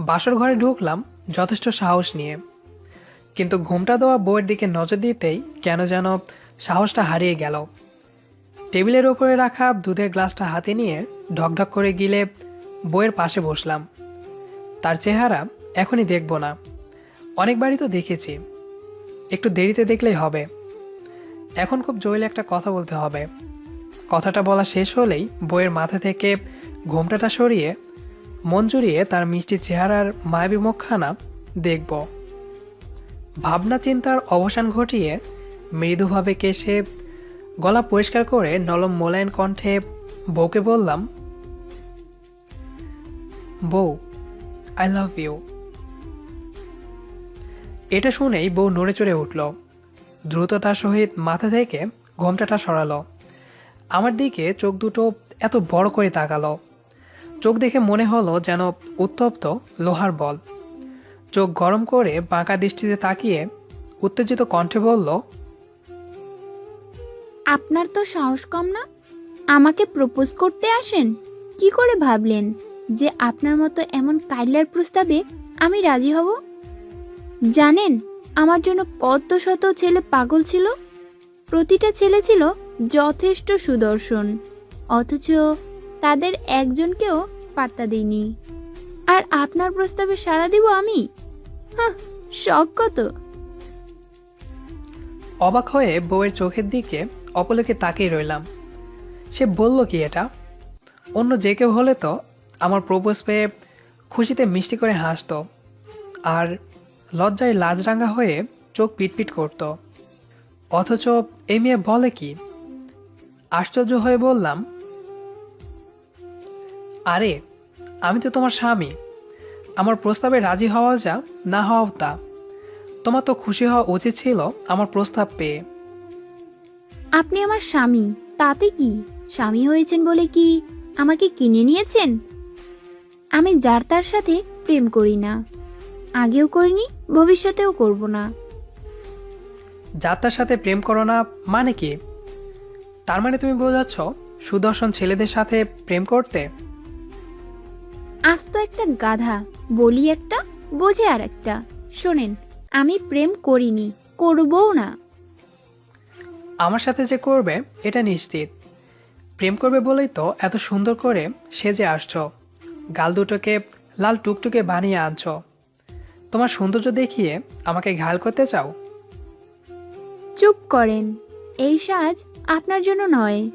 বাসর ঘরে ঢুকলাম যথেষ্ট সাহস নিয়ে। কিন্তু ঘুমটা দেওয়া বউয়ের দিকে নজর দিতেই কেন যেন সাহসটা হারিয়ে গেল। টেবিলের ওপরে রাখা দুধের গ্লাসটা হাতে নিয়ে ঢকঢক করে গিলে বইয়ের পাশে বসলাম। তার চেহারা এখনই দেখব না। অনেকবারই তো দেখেছি। একটু দেরিতে দেখলেই হবে। এখন খুব জরুরি একটা কথা বলতে হবে। কথাটা বলা শেষ হলেই বইয়ের মাথা থেকে ঘোমটাটা সরিয়ে মন জুড়িয়ে তার মিষ্টি চেহারার মায়াবী মুখখানা দেখব। ভাবনা চিন্তার অবসান ঘটিয়ে মৃদুভাবে কেশে গলা পরিষ্কার করে নলম মোলায়েন কণ্ঠে বউকে বললাম, বউ আই লাভ ইউ এটা শুনেই বউ নড়ে চড়ে উঠল। দ্রুততার সহিত মাথা থেকে ঘোমটাটা সরালো। আমার দিকে চোখ দুটো এত বড় করে তাকালো। চোখ দেখে মনে হলো যেন উত্তপ্ত লোহার বল। চোখ গরম করে বাঁকা দৃষ্টিতে তাকিয়ে উত্তেজিত কণ্ঠে বলল, আপনার তো সাহস কম না? আমাকে প্রপোজ করতে আসেন? কি করে ভাবলেন যে আপনার মতো এমন কাইলার প্রস্তাবে আমি রাজি হব? জানেন, আমার জন্য কত শত ছেলে পাগল ছিল। প্রতিটা ছেলে ছিল যথেষ্ট সুদর্শন। অথচ তাদের একজনকেও পাত্তা দিইনি। আর আপনার প্রস্তাবে সাড়া দিব আমি? শখ কত। অবাক হয়ে বউয়ের চোখের দিকে অপলকে তাকিয়ে রইলাম। সে বলল কি এটা? অন্য যে কেউ হলে তো আমার প্রপোজ পেয়ে খুশিতে মিষ্টি করে হাসতো। আর লজ্জায় লাজরাঙ্গা হয়ে চোখ পিটপিট করত। অথচ এই মেয়ে বলে কি? আশ্চর্য হয়ে বললাম আরে আমি তো তোমার স্বামী। আমার প্রস্তাবে রাজি হওয়া যা না হওয়াও তা। তোমার তো খুশি হওয়া উচিত ছিল আমার প্রস্তাব পেয়ে। আপনি আমার স্বামী তাতে কি? স্বামী হয়েছেন বলে কি আমাকে কিনে নিয়েছেন? আমি যার তার সাথে প্রেম করি না। আগেও করিনি ভবিষ্যতেও করব না। যার তার সাথে প্রেম করো না মানে কি? তার মানে তুমি বোঝাচ্ছ সুদর্শন ছেলেদের সাথে প্রেম করতে? আজ তো একটা গাধা বলি একটা বোঝে আর একটা শোনেন আমি প্রেম করিনি করবও না। আমার সাথে যে করবে এটা নিশ্চিত। প্রেম করবে বলেই তো এত সুন্দর করে সেজে আসছো। গাল দুটোকে লাল টুকটুকে বানিয়ে আনছো। তোমার সৌন্দর্য দেখিয়ে আমাকে ঘাল করতে চাও? চুপ করেন এই সাজ আপনার জন্য নয়।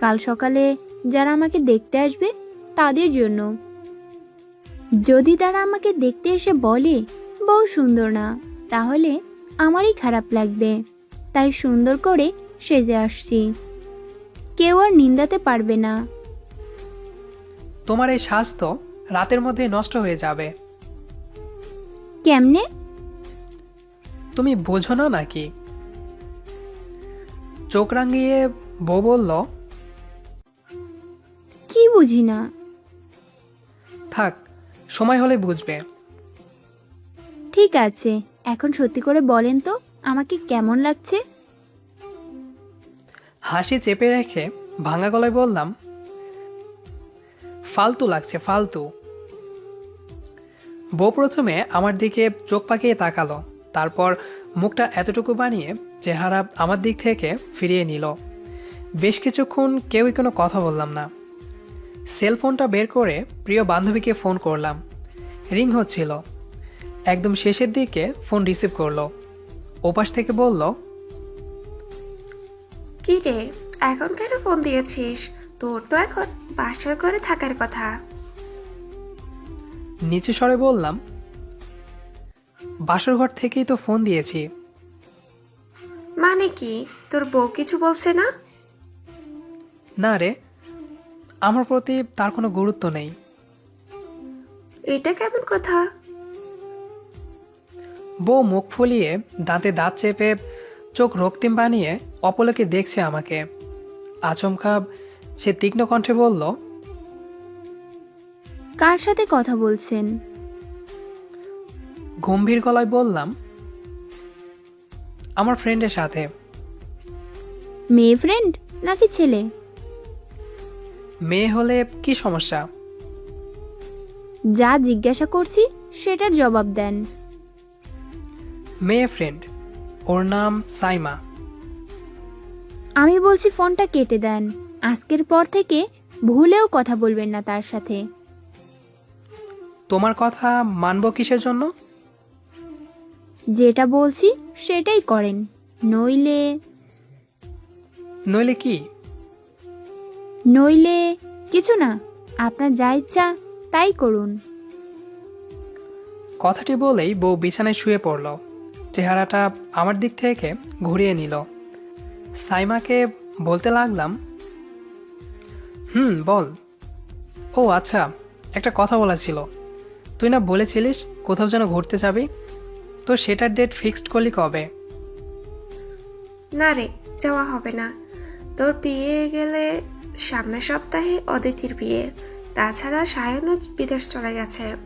কাল সকালে যারা আমাকে দেখতে আসবে তাদের জন্য। যদি তারা আমাকে দেখতে এসে বলে বউ সুন্দর না তাহলে আমারই খারাপ লাগবে। তাই সুন্দর করে সেজে আসছি। কেউ আর নিন্দাতে পারবে না। তোমার এই স্বাস্থ্য রাতের মধ্যে নষ্ট হয়ে যাবে। কেমনে? তুমি বোঝো না নাকি? চোখ রাঙিয়ে বউ বলল কি বুঝি না। থাক সময় হলে বুঝবে। ঠিক আছে এখন সত্যি করে বলেন তো আমাকে কেমন লাগছে? হাসি চেপে রেখে ভাঙা গলায় বললাম ফালতু লাগছে ফালতু। বউ প্রথমে আমার দিকে চোখ পাকিয়ে তাকালো তারপর মুখটা এতটুকু বানিয়ে চেহারা আমার দিক থেকে ফিরিয়ে নিল। বেশ কিছুক্ষণ কেউই কোনো কথা বললাম না। সেল ফোনটা বের করে প্রিয় বান্ধবীকে ফোন করলাম। রিং হচ্ছিল। একদম শেষের দিকে ফোন রিসিভ করল। ওপাশ থেকে বলল কি রে এখন কেন ফোন দিয়েছিস? তোর তো এখন বাসর করে থাকার কথা। নিচু স্বরে বললাম বাসর ঘর থেকেই তো ফোন দিয়েছি। মানে কি? তোর বউ কিছু বলছে না? না রে আমার প্রতি তার কোনো গুরুত্ব নেই। এটা কেমন কথা? বউ মুখ ফুলিয়ে দাঁতে দাঁত চেপে চোখ রক্তিম বানিয়ে অপলকে দেখছে আমাকে। আচমকা সে তীক্ষ্ণ কণ্ঠে বলল কার সাথে কথা বলছেন? গম্ভীর গলায় বললাম আমার ফ্রেন্ডের সাথে। মেয়ে ফ্রেন্ড নাকি ছেলে? মেয়ে হলে কি সমস্যা? যা জিজ্ঞাসা করছি সেটার জবাব দেন। মেয়ে ফ্রেন্ড ওর নাম সাইমা। আমি বলছি ফোনটা কেটে দেন। আজকের পর থেকে ভুলেও কথা বলবেন না তার সাথে। তোমার কথা মানব কিসের জন্য? যেটা বলছি সেটাই করেন। নইলে নইলে কি? নইলে কিছু না আপনার যা ইচ্ছা তাই করুন। কথাটি বলেই বউ বিছানায় শুয়ে পড়ল। চেহারাটা আমার দিক থেকে ঘুরিয়ে নিল। সাইমাকে বলতে লাগলাম হুম বল। ও আচ্ছা একটা কথা বলা ছিল। তুই না বলেছিলিস কোথাও যেন ঘুরতে যাবি? তো সেটার ডেট ফিক্সড করলি কবে? না রে যাওয়া হবে না। তোর বিয়ে গেলে সামনের সপ্তাহে অদিতির বিয়ে। তাছাড়া সায়নও বিদেশ চলে গেছে।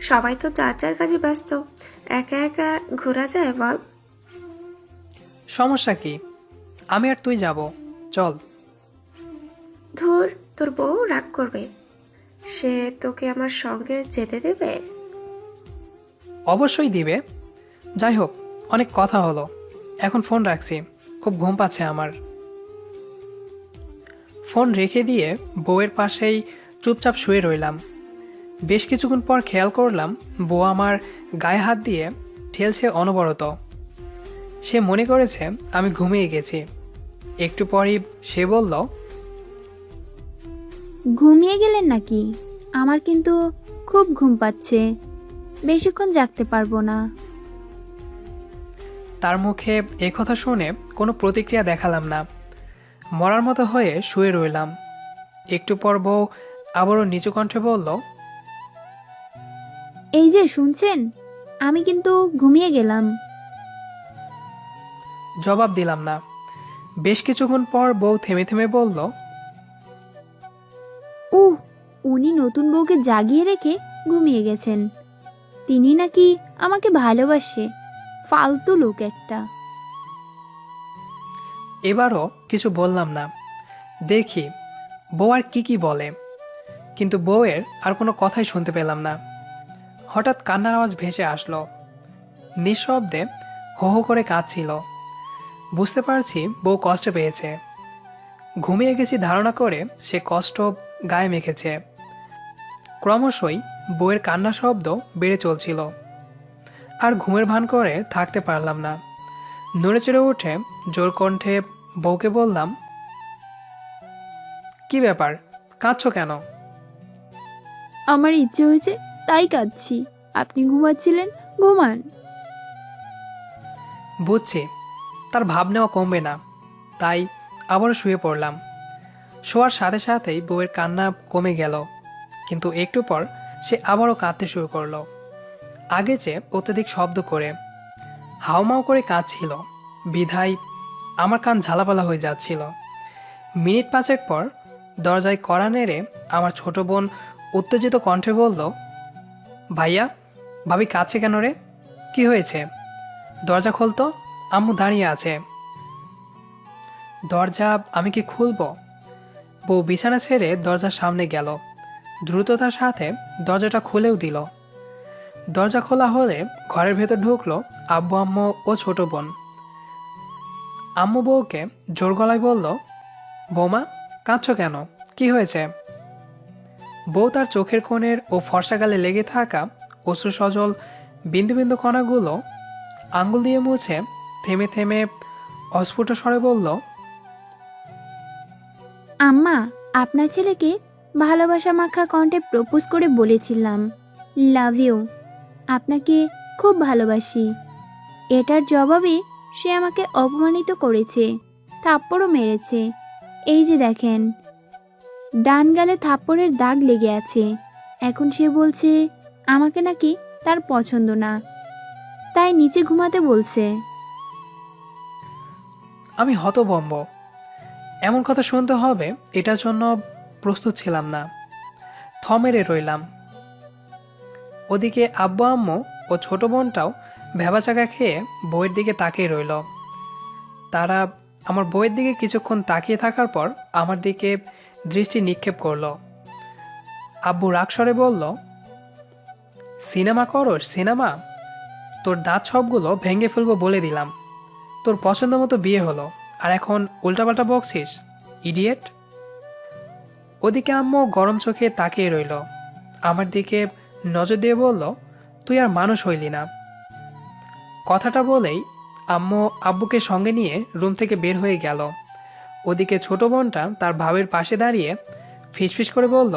সবাই তো যার যার কাজে ব্যস্ত। একা একা ঘোরা যায় বল? সমস্যা কি? আমি আর তুই যাব। চল। ধুর তোর বউ রাগ করবে। সে তোকে আমার সঙ্গে যেতে দেবে? অবশ্যই দিবে। যাই হোক অনেক কথা হলো। এখন ফোন রাখছি। খুব ঘুম পাচ্ছে আমার। ফোন রেখে দিয়ে বউয়ের পাশেই চুপচাপ শুয়ে রইলাম। বেশ কিছুক্ষণ পর খেয়াল করলাম বউ আমার গায়ে হাত দিয়ে ঠেলছে অনবরত। সে মনে করেছে আমি ঘুমিয়ে গেছি। একটু পরই সে বলল ঘুমিয়ে গেলেন নাকি? আমার কিন্তু খুব ঘুম পাচ্ছে। বেশিক্ষণ জাগতে পারব না। তার মুখে এ কথা শুনে কোনো প্রতিক্রিয়া দেখালাম না। মরার মতো হয়ে শুয়ে রইলাম। একটু পর বউ আবারও নিচু কণ্ঠে বলল এই যে শুনছেন আমি কিন্তু ঘুমিয়ে গেলাম। জবাব দিলাম না। বেশ কিছুক্ষণ পর বউ থেমে থেমে বলল উহ উনি নতুন বউকে জাগিয়ে রেখে ঘুমিয়ে গেছেন। তিনি নাকি আমাকে ভালোবাসে। ফালতু লোক একটা। এবারও কিছু বললাম না। দেখি, বউ আর কি কি বলে। কিন্তু বউয়ের আর কোনো কথাই শুনতে পেলাম না। হঠাৎ কান্নার আওয়াজ ভেসে আসলো। নিঃশব্দে হো হো করে কাঁদছিল। বুঝতে পারছি বউ কষ্ট পেয়েছে। ঘুমিয়ে গেছি ধারণা করে সে কষ্ট গায়ে মেখেছে। ক্রমশই বউয়ের কান্না শব্দ বেড়ে চলছিল। আর ঘুমের ভান করে থাকতে পারলাম না। নড়ে চড়ে উঠে জোর কণ্ঠে বউকে বললাম কি ব্যাপার? কাঁদছো কেন? আমার ইচ্ছে হয়েছে তাই কাঁদছি। আপনি ঘুমাচ্ছিলেন ঘুমান। বুঝছি তার ভাব নেওয়া কমবে না তাই আবারও শুয়ে পড়লাম। শোয়ার সাথে সাথেই বউয়ের কান্না কমে গেল কিন্তু একটু পর সে আবারও কাঁদতে শুরু করল। আগে চেয়ে অত্যধিক শব্দ করে হাওমাও করে কাঁদছিল। বিধায় আমার কান ঝালাপালা হয়ে যাচ্ছিল। মিনিট পাঁচেক পর দরজায় কড়া নেড়ে আমার ছোট বোন উত্তেজিত কণ্ঠে বলল, ভাইয়া, ভাবি কাঁদছে কেন রে? কি হয়েছে? দরজা খুলতো আম্মু দাঁড়িয়ে আছে। দরজা আমি কি খুলবো? বউ বিছানা ছেড়ে দরজার সামনে গেল। দ্রুততার সাথে দরজাটা খুলেও দিল। দরজা খোলা হলে ঘরের ভেতর ঢুকলো আব্বু, আম্মু ও ছোট বোন। আম্মু বউকে জোর গলায় বলল, বৌমা, কাঁদছ কেন? কি হয়েছে? বউ তার চোখের কোণের ও ফর্সা গালে লেগে থাকা অশ্রু সজল বিন্দু বিন্দু কণাগুলো আঙ্গুল দিয়ে মুছে থেমে থেমে অস্ফুট স্বরে বলল, আম্মা, আপনার ছেলেকে ভালোবাসা মাখা কণ্ঠে প্রপোজ করে বলেছিলাম। Love you. আপনাকে খুব ভালোবাসি। এটার জবাবে সে আমাকে অপমানিত করেছে, থাপ্পড়ও মেরেছে। এই যে দেখেন, ডান গালে থাপ্পড়ের দাগ লেগে আছে। এখন সে বলছে, আমাকে নাকি তার পছন্দ না। তাই নিচে ঘুমাতে বলছে। আমি হতবম্ব এমন কথা শুনতে হবে, এটার জন্য প্রস্তুত ছিলাম না। থমেরে রইলাম। ওদিকে আব্বু আম্মু ও ছোট বোনটাও ভেবাচাকা খেয়ে বইয়ের দিকে তাকিয়ে রইল। তারা আমার বইয়ের দিকে কিছুক্ষণ তাকিয়ে থাকার পর আমার দিকে দৃষ্টি নিক্ষেপ করল। আব্বু রাগস্বরে বলল, সিনেমা করো সিনেমা? তোর দাঁত সবগুলো ভেঙে ফেলব বলে দিলাম। তোর পছন্দ মতো বিয়ে হলো, আর এখন উল্টাপাল্টা বকছিস, ইডিয়েট? ওদিকে আম্মু গরম চোখে তাকিয়ে রইল। আমার দিকে নজর দিয়ে বলল, তুই আর মানুষ হইলি না। কথাটা বলেই আম্মু আব্বুকে সঙ্গে নিয়ে রুম থেকে বের হয়ে গেল। ওদিকে ছোট বোনটা তার ভাবের পাশে দাঁড়িয়ে ফিসফিস করে বলল,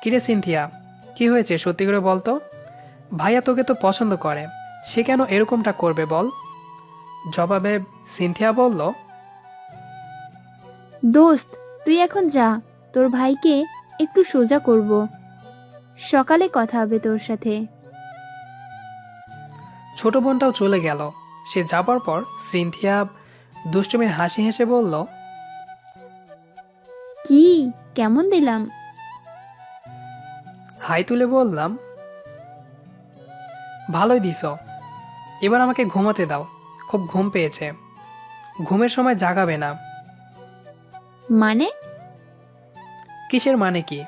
কিরে সিনথিয়া, কি হয়েছে সত্যি করে বলতো? ভাইয়া তোকে তো পছন্দ করে, সে কেন এরকমটা করবে বল? জবাবে সিনথিয়া বলল, দোস্ত, তুই এখন যা, তোর ভাইকে একটু সোজা করব। সকালে কথা হবে তোর সাথে। ছোট বোনটাও চলে গেল। সে যাবার পর সিনথিয়া দুষ্টুমির হাসি হেসে বলল কি? কেমন দিলাম? হাই তুলে বললাম ভালোই দিস এবার আমাকে ঘুমাতে দাও। খুব ঘুম পেয়েছে। ঘুমের সময় জাগাবে না। মানে? কিসের মানে কি?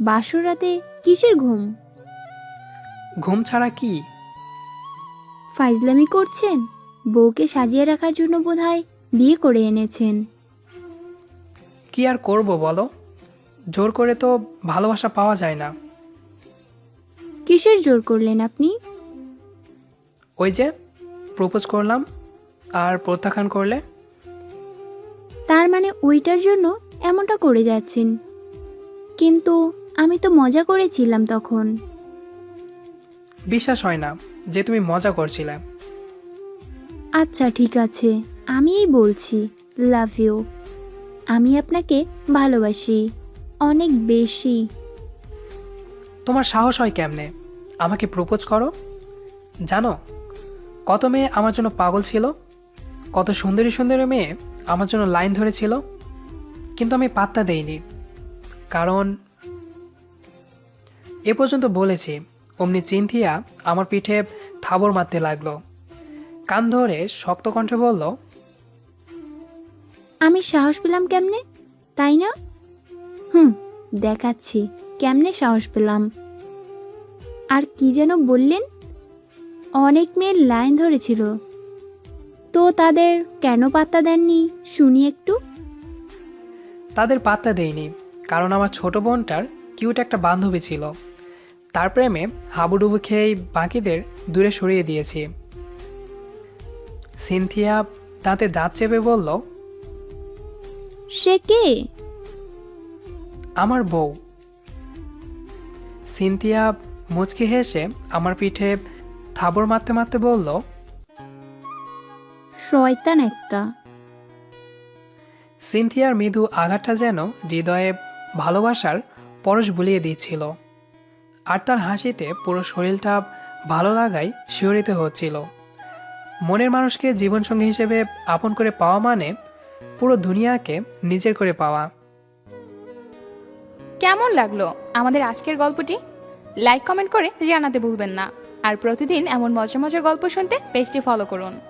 বাসর রাতে কিসের ঘুম? ঘুম ছাড়া কি? ফাইজলামি করছেন? বউকে সাজিয়ে রাখার জন্য বোধহয় বিয়ে করে এনেছেন। কি আর করব বলো? জোর করে তো ভালোবাসা পাওয়া যায় না। কিসের জোর করলেন আপনি? ওই যে প্রপোজ করলাম আর প্রত্যাখ্যান করলে। তার মানে ওইটার জন্য এমনটা করে যাচ্ছেন। কিন্তু আমি তো মজা করেছিলাম তখন। বিশ্বাস হয় না যে তুমি মজা করছিলে। আচ্ছা ঠিক আছে। আমিই বলছি লাভ ইউ। আমি আপনাকে ভালোবাসি অনেক বেশি। তোমার সাহস হয় কেমনে? আমাকে প্রপোজ করো? জানো কত মেয়ে আমার জন্য পাগল ছিল কত সুন্দরী সুন্দরী মেয়ে আমার জন্য লাইন ধরেছিল কিন্তু আমি পাত্তা দেইনি। কারণ এ পর্যন্ত বলেছি অমনি চিন্থিয়া আমার পিঠে থাবর মারতে লাগল। কান ধরে শক্ত কণ্ঠে বলল আমি সাহস পেলাম কেমনে? তাই না? হুম দেখাচ্ছি কেমনে সাহস পেলাম? আর কি যেন বললেন? অনেক মেয়ের লাইন ধরেছিল। তো তাদের কেন পাত্তা দেননি? শুনি একটু। তাদের পাত্তা দেয়নি কারণ আমার ছোট বোনটার কিউট একটা বান্ধবী ছিল। তার প্রেমে হাবুডুবু খেয়েই বাকিদের দূরে সরিয়ে দিয়েছি। সিনথিয়া দাঁতে দাঁত চেপে বলল সে কে? আমার বউ। সিনথিয়া মুচকি হেসে আমার পিঠে থাবর মারতে মারতে বলল শয়তান একটা। সিনথিয়ার মৃদু আঘাতটা যেন হৃদয়ে ভালোবাসার পরশ বুলিয়ে দিচ্ছিল। আর তার হাসিতে পুরো শরীরটা ভালো লাগাই শিহরিত হচ্ছিল। মনের মানুষকে জীবনসঙ্গী হিসেবে আপন করে পাওয়া মানে পুরো দুনিয়াকে নিজের করে পাওয়া। কেমন লাগল আমাদের আজকের গল্পটি? লাইক কমেন্ট করে জানাতে ভুলবেন না। আর প্রতিদিন এমন মজার মজার গল্প শুনতে পেজটি ফলো করুন।